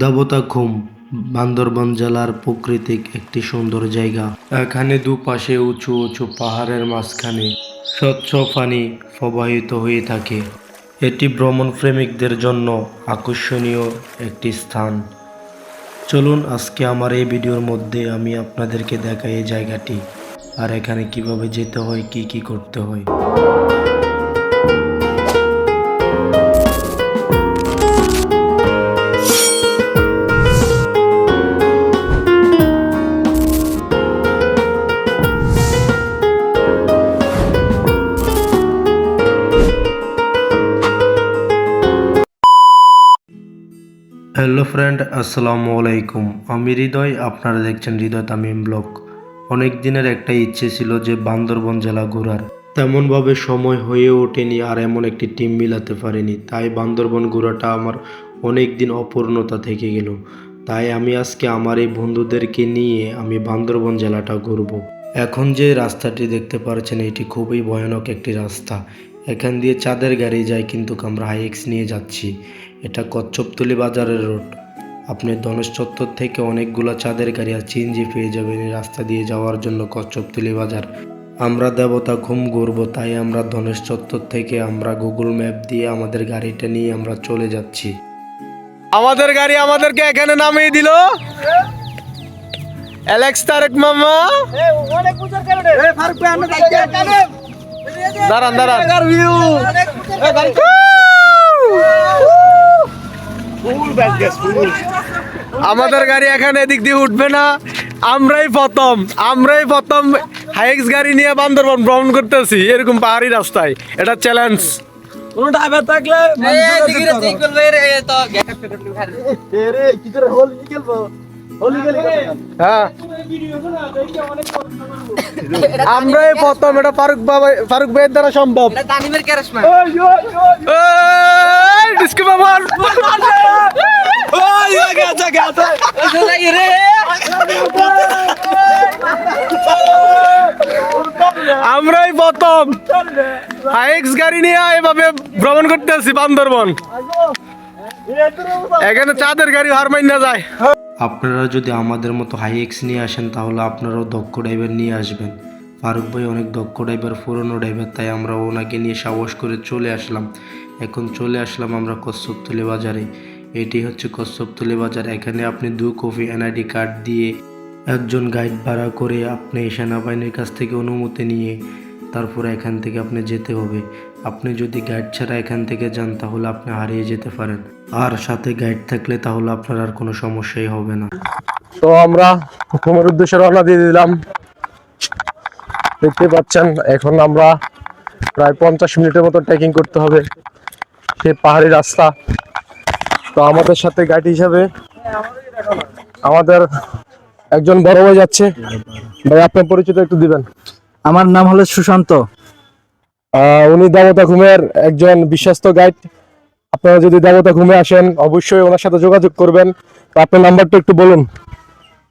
দেবতা খুম বান্দরবান জেলার প্রাকৃতিক একটি সুন্দর জায়গা। এখানে দুপাশে উঁচু উঁচু পাহাড়ের মাঝখানে স্বচ্ছ পানি প্রবাহিত হয়ে থাকে। এটি ভ্রমণ প্রেমিকদের জন্য আকর্ষণীয় একটি স্থান। চলুন, আজকে আমার এই ভিডিওর মধ্যে আমি আপনাদেরকে দেখাই এই জায়গাটি। আর এখানে কীভাবে যেতে হয়, কি কি করতে হয়। হ্যালো ফ্রেন্ড, আসসালামু আলাইকুম। আমি হৃদয়, আপনারা দেখছেন হৃদয় তামিম ব্লগ। অনেক দিনের একটা ইচ্ছে ছিল যে বান্দরবন জেলা ঘোরার। তেমনভাবে সময় হয়ে ওঠেনি আর এমন একটি টিম মিলাতে পারিনি। তাই বান্দরবন ঘোরাটা আমার অনেক দিন অপূর্ণতা থেকে গেল। তাই আমি আজকে আমার এই বন্ধুদেরকে নিয়ে আমি বান্দরবন জেলাটা ঘুরব। এখন যে রাস্তাটি দেখতে পাচ্ছেন এটি খুবই ভয়ানক একটি রাস্তা। এখান দিয়ে চাঁদের গাড়ি যায় কিন্তু আমরা হাইএক্স নিয়ে যাচ্ছি। এটা কচ্ছপতলি বাজারের রোড। আপনি ধনেশ চত্বর থেকে অনেকগুলো চাঁদের গাড়ি আর চিনজি পেয়ে যাবেন এই রাস্তা দিয়ে যাওয়ার জন্য কচ্ছপতলি বাজার। আমরা দেবতা ঘুম ঘুরবো তাই আমরা ধনেশ চত্বর থেকে আমরা গুগল ম্যাপ দিয়ে আমাদের গাড়িটা নিয়ে আমরা চলে যাচ্ছি। আমাদের গাড়ি আমাদেরকে এখানে নামিয়ে দিল? অ্যালেক্স তারেক মামা? দাঁড়ান দাঁড়ান। আমাদের গাড়ি এখানে এদিক দিয়ে উঠবে না। আমরাই প্রথম আমরাই প্রথম হাইক্স গাড়ি নিয়ে বান্দরবন ভ্রমণ করতেছি। এরকম পাহাড়ি রাস্তায়। এটা চ্যালেঞ্জ কোনো ড্রাইভার থাকলে হ্যাঁ। আমরাই প্রথম এটা ফারুক বাবা ফারুক ভাইয়ের দ্বারা সম্ভব। ডিস্কো বাবার। আমরাই প্রথম। হাইক্স গাড়ি নিয়ে এভাবে ভ্রমণ করতে আসছি বান্দরবন। এখানে চাঁদের গাড়ি হার মাইনা যায়। আপনারা যদি আমাদের মতো হাইএক্স নিয়ে আসেন, তাহলে আপনারাও দক্ষ ড্রাইভার নিয়ে আসবেন। ফারুক ভাই অনেক দক্ষ ড্রাইভার পুরনো ড্রাইভার তাই আমরা ওনাকে নিয়ে সাহস করে চলে আসলাম। এখন চলে আসলাম আমরা কচ্ছপতলি বাজারে। এটি হচ্ছে কচ্ছপতলি বাজার। এখানে আপনি দু কপি এনআইডি কার্ড দিয়ে একজন গাইড ভাড়া করে আপনি সেনাবাহিনীর কাছ থেকে অনুমতি নিয়ে তারপরে এখান থেকে আপনি যেতে হবে। আপনি যদি গাইড ছাড়া এখান থেকে যান তাহলে আপনি হারিয়ে যেতে পারেন। আর সাথে গাইড থাকলে তাহলে আপনার আর কোনো সমস্যাই হবে না। তো আমরা হুকুমের উদ্দেশ্যে রওনা দিয়ে দিলাম। দেখতে পাচ্ছেন এখন আমরা প্রায় পঞ্চাশ মিনিটের মতো ট্রেকিং করতে হবে। সেই পাহাড়ি রাস্তা। তো আমাদের সাথে গাইড হিসাবে আমাদের একজন বড় ভাই যাচ্ছে। ভাই আপনার পরিচিত একটু দিবেন। আমার নাম হলো সুশান্ত। উনি দেবতা ঘুমের একজন বিশ্বস্ত গাইড আপনারা যদি দেবতা ঘুমে আসেন অবশ্যই ওনার সাথে যোগাযোগ করবেন। তো আপনার নাম্বারটা একটু বলুন।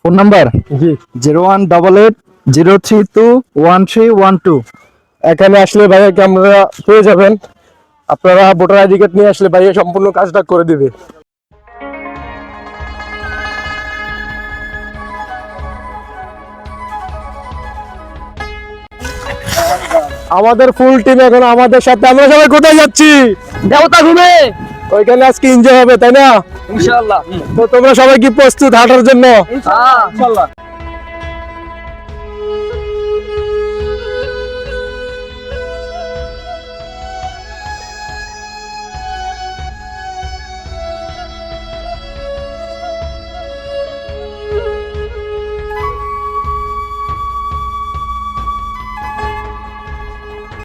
Phone number? জি। Zero one double eight zero three two one three one two. এখানে আসলে ভাইয়াকে আপনারা পেয়ে যাবেন। আপনারা ভোটার আইডি কার্ড নিয়ে আসলে ভাইয়া সম্পূর্ণ কাজটা করে দিবে। আমাদের ফুল টিম এখন আমাদের সাথে আমরা সবাই কোথায় যাচ্ছি? দেবতা ঘুমে। ওইখানে আজকে এনজয় হবে তাই না? ইনশাআল্লাহ। তো তোমরা সবাই কি প্রস্তুত হাঁটার জন্য? ইনশাআল্লাহ।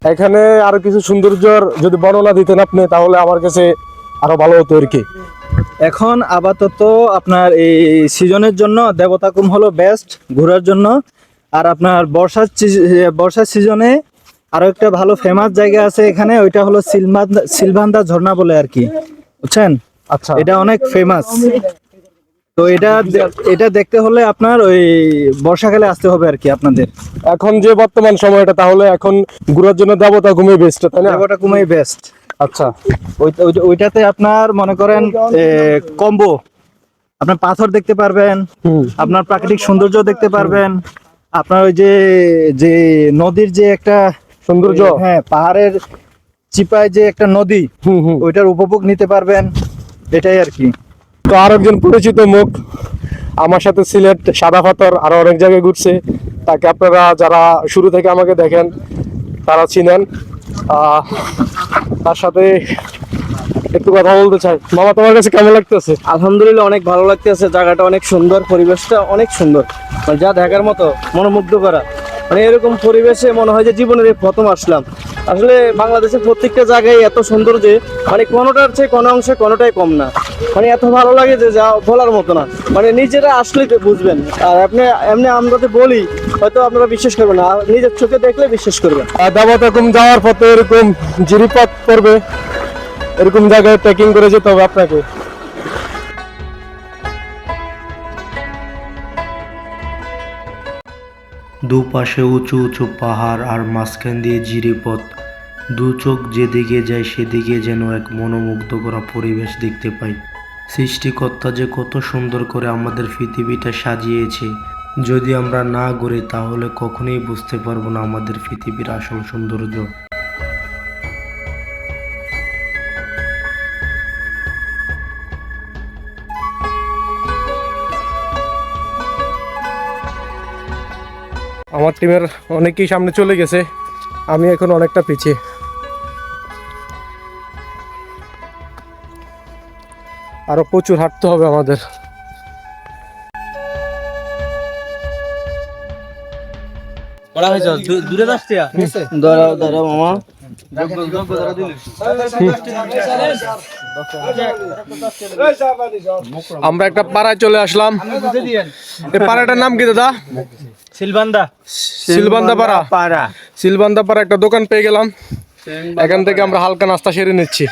এখানে আরও কিছু সৌন্দর্যর যদি বর্ণনা দিতেন আপনি তাহলে আমার কাছে আরও ভালো হতো আর কি। এখন আপাতত আপনার এই সিজনের জন্য দেবতা কুম হলো বেস্ট ঘোরার জন্য। আর আপনার বর্ষার বর্ষার সিজনে আরও একটা ভালো ফেমাস জায়গা আছে এখানে ওইটা হলো সিলভান্দা সিলভান্দা ঝর্ণা বলে আর কি। বুঝছেন? আচ্ছা। এটা অনেক ফেমাস তো এটা এটা দেখতে হলে আপনার ওই বর্ষাকালে আসতে হবে আর কি আপনাদের। এখন যে বর্তমান সময়টা তাহলে এখন ঘোরার জন্য দেবতা ঘুমিয়ে বেস্ট তাই না? দেবতা কুমাই বেস্ট আচ্ছা। ওইটাতে আপনার মনে করেন কম্বো। আপনার পাথর দেখতে পারবেন আপনার প্রাকৃতিক সৌন্দর্য দেখতে পারবেন আপনার ওই যে যে নদীর যে একটা সৌন্দর্য। হ্যাঁ পাহাড়ের চিপায় যে একটা নদী হুম হুম। ওইটার উপভোগ নিতে পারবেন এটাই আর কি। তো আর একজন পরিচিত মুখ। আমার সাথে সিলেট সাদা পাথর আরও অনেক জায়গায় ঘুরছে। তাকে আপনারা যারা শুরু থেকে আমাকে দেখেন, তারা চিনেন। তার সাথে একটু কথা বলতে চাই। মামা, তোমার কাছে কেমন লাগতেছে? আলহামদুলিল্লাহ, অনেক ভালো লাগতেছে। জায়গাটা অনেক সুন্দর, পরিবেশটা অনেক সুন্দর। মানে যা দেখার মতো, মনোমুগ্ধ করা। মানে এরকম পরিবেশে মনে হয় যে জীবনের প্রথম আসলাম। আসলে বাংলাদেশের প্রত্যেকটা জায়গায় এত সুন্দর যে মানে কোনোটার চেয়ে কোনো অংশে কোনোটাই কম না। মানে এত ভালো লাগে যে যা বলার মতো না। মানে নিজেরা আসলে বুঝবেন। আর আপনি এমনি আমরা তো বলি হয়তো আপনারা বিশ্বাস করবেন না। নিজের চোখে দেখলে বিশ্বাস করবেন। আর দাবাতকুম যাওয়ার পথে এরকম জিরিপথ পড়বে এরকম জায়গায় ট্রেকিং করে যেতে হবে আপনাকে? দুপাশে উঁচু উঁচু পাহাড় আর মাঝখান দিয়ে জিরিপথ। দু চোখ যেদিকে যায় সেদিকে যেন এক মনোমুগ্ধ করা পরিবেশ দেখতে পাই। সৃষ্টিকর্তা যে কত সুন্দর করে আমাদের পৃথিবীটা সাজিয়েছে। যদি আমরা না ঘুরি, তাহলে কখনোই বুঝতে পারব না আমাদের পৃথিবীর আসল সৌন্দর্য। আমার টিমের অনেকেই সামনে চলে গেছে। আমি এখন অনেকটা পিছিয়ে। আরও প্রচুর হাঁটতে হবে আমাদের। দাঁড়াও দাঁড়াও মামা। আমরা একটা পাড়ায় চলে আসলাম। এই পাড়াটার নাম কি দাদা? সিলবান্দা সিলবান্দা পাড়া। পাড়া। সিলবান্দা পাড়া একটা দোকান পেয়ে গেলাম। এখান থেকে আমরা হালকা নাস্তা সেরে নিচ্ছি।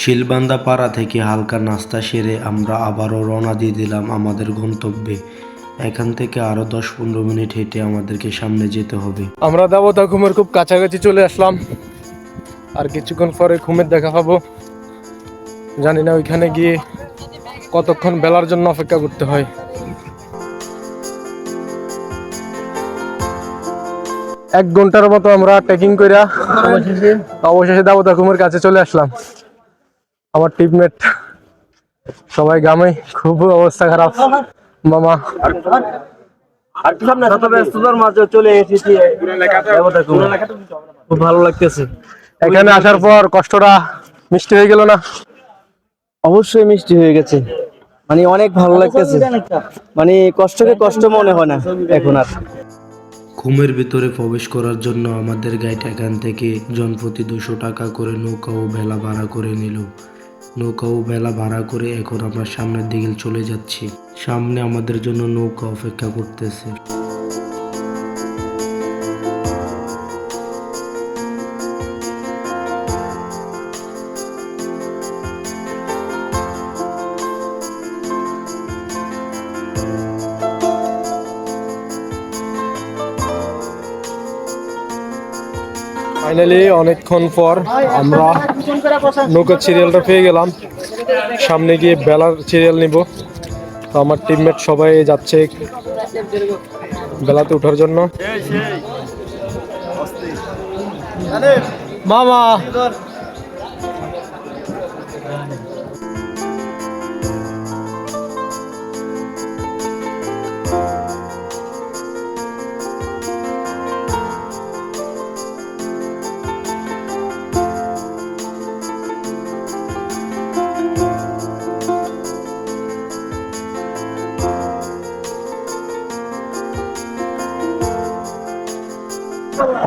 শিলবান্দা পাড়া থেকে হালকা নাস্তা সেরে আমরা আবারও রওনা দিয়ে দিলাম আমাদের গন্তব্যে। এখান থেকে আরও দশ পনেরো মিনিট হেঁটে আমাদেরকে সামনে যেতে হবে। আমরা দেবতা ঘুমের খুব কাছাকাছি চলে আসলাম। আর কিছুক্ষণ পরে ঘুমের দেখা পাবো। জানি না ওইখানে গিয়ে কতক্ষণ বেলার জন্য অপেক্ষা করতে হয়। এক ঘণ্টার মতো আমরা ট্রেকিং করে অবশেষে? দেবতা ঘুমের কাছে চলে আসলাম। আমার টিমমেট সবাই গ্রামে খুব অবস্থা খারাপ। মামা। শত ব্যস্ততার মাঝে চলে এসেছি খুব ভালো লাগতেছে। এখানে আসার পর কষ্টটা মিষ্টি হয়ে গেল না? অবশ্যই মিষ্টি হয়ে গেছে। মানে অনেক ভালো লাগতেছে। মানে কষ্টকে কষ্ট মনে হয় না এখন আর। ঘুমের ভিতরে প্রবেশ করার জন্য আমাদের গাইড এখান থেকে জনপ্রতি দুশো টাকা করে নৌকা ও ভেলা ভাড়া করে নিল। নৌকা ও বেলা ভাড়া করে এখন আমরা সামনের দিকে চলে যাচ্ছি। সামনে আমাদের জন্য নৌকা অপেক্ষা করতেছে। ফাইনালি অনেকক্ষণ পর আমরা নৌকার সিরিয়ালটা পেয়ে গেলাম। সামনে গিয়ে বেলার সিরিয়াল নিব। তো আমার টিমমেট সবাই যাচ্ছে বেলাতে ওঠার জন্য। মামা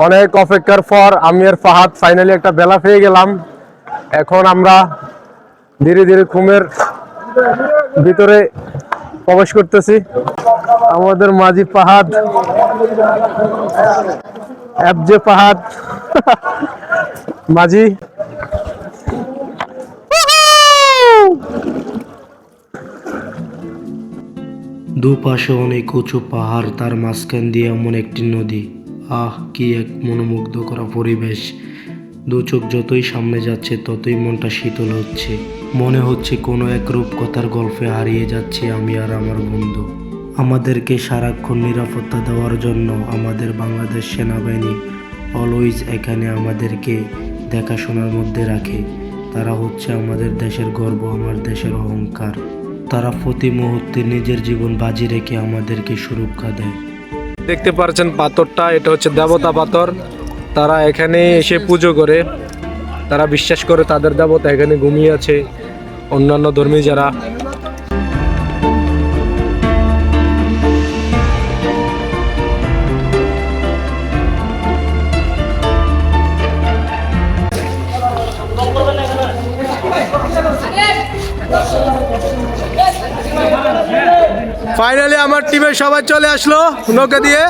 অনেক অপেক্ষার পর আমি আর ফাহাদ ফাইনালি একটা বেলা পেয়ে গেলাম। এখন আমরা ধীরে ধীরে ঘুমের ভিতরে প্রবেশ করতেছি। আমাদের মাঝি ফাহাদ অ্যাবজে ফাহাদ, মাঝি। দুপাশে অনেক উঁচু পাহাড়, তার মাঝখান দিয়ে এমন একটি নদী। আহ, কি এক মনোমুগ্ধ করা পরিবেশ। দু চোখ যতই সামনে যাচ্ছে, ততই মনটা শীতল হচ্ছে। মনে হচ্ছে কোনো এক রূপকথার গল্পে হারিয়ে যাচ্ছি আমি আর আমার বন্ধু। আমাদেরকে সারাক্ষণ নিরাপত্তা দেওয়ার জন্য আমাদের বাংলাদেশ সেনাবাহিনী অলওয়েজ এখানে আমাদেরকে দেখাশোনার মধ্যে রাখে। তারা হচ্ছে আমাদের দেশের গর্ব, আমার দেশের অহংকার। তারা প্রতি মুহূর্তে নিজের জীবন বাজি রেখে আমাদেরকে সুরক্ষা দেয়। দেখতে পারছেন পাথরটা, এটা হচ্ছে দেবতা পাথর। তারা এখানে এসে পুজো করে, তারা বিশ্বাস করে তাদের দেবতা এখানে ঘুমিয়ে আছে। অন্যান্য ধর্মী যারা ফাইনালি আমার টিমের সবাই চলে আসলো নৌকা দিয়ে।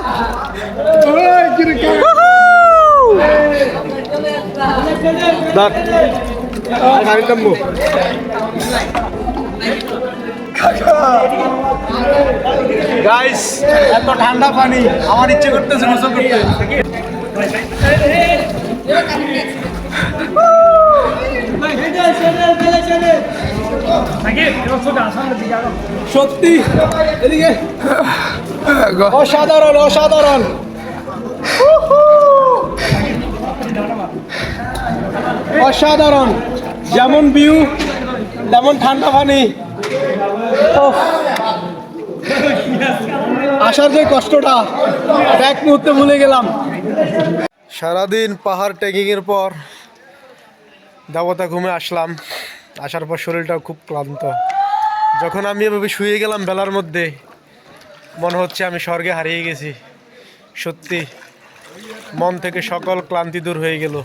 গাইস এত ঠান্ডা পানি আমার ইচ্ছে করতেছে গোসল করতে। সত্যি? এদিকে? অসাধারণ অসাধারণ। অসাধারণ। যেমন ভিউ তেমন ঠান্ডা পানি। আসার যে কষ্টটা এক মুহূর্তে ভুলে গেলাম। সারাদিন পাহাড় ট্রেকিং এর পর দেবতা ঘুমে আসলাম। আসার পর শরীরটাও খুব ক্লান্ত। যখন আমি এভাবে শুয়ে গেলাম বেলার মধ্যে, মনে হচ্ছে আমি স্বর্গে হারিয়ে গেছি। সত্যি, মন থেকে সকল ক্লান্তি দূর হয়ে গেল।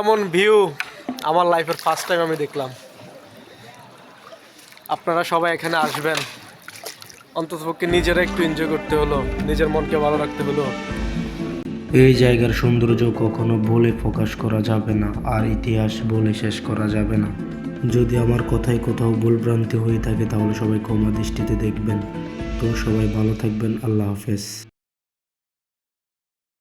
এমন ভিউ আমার লাইফের ফার্স্ট টাইম আমি দেখলাম। আপনারা সবাই এখানে আসবেন। অন্ততপক্ষে নিজেরা একটু এনজয় করতে হলো, নিজের মনকে ভালো রাখতে হলো। এই জায়গার সৌন্দর্য কখনো বলে প্রকাশ করা যাবে না, আর ইতিহাস বলে শেষ করা যাবে না। যদি আমার কথায় কোথাও ভুলভ্রান্তি হয়ে থাকে, তাহলে সবাই ক্ষমা দৃষ্টিতে দেখবেন। তো সবাই ভালো থাকবেন, আল্লাহ হাফেজ।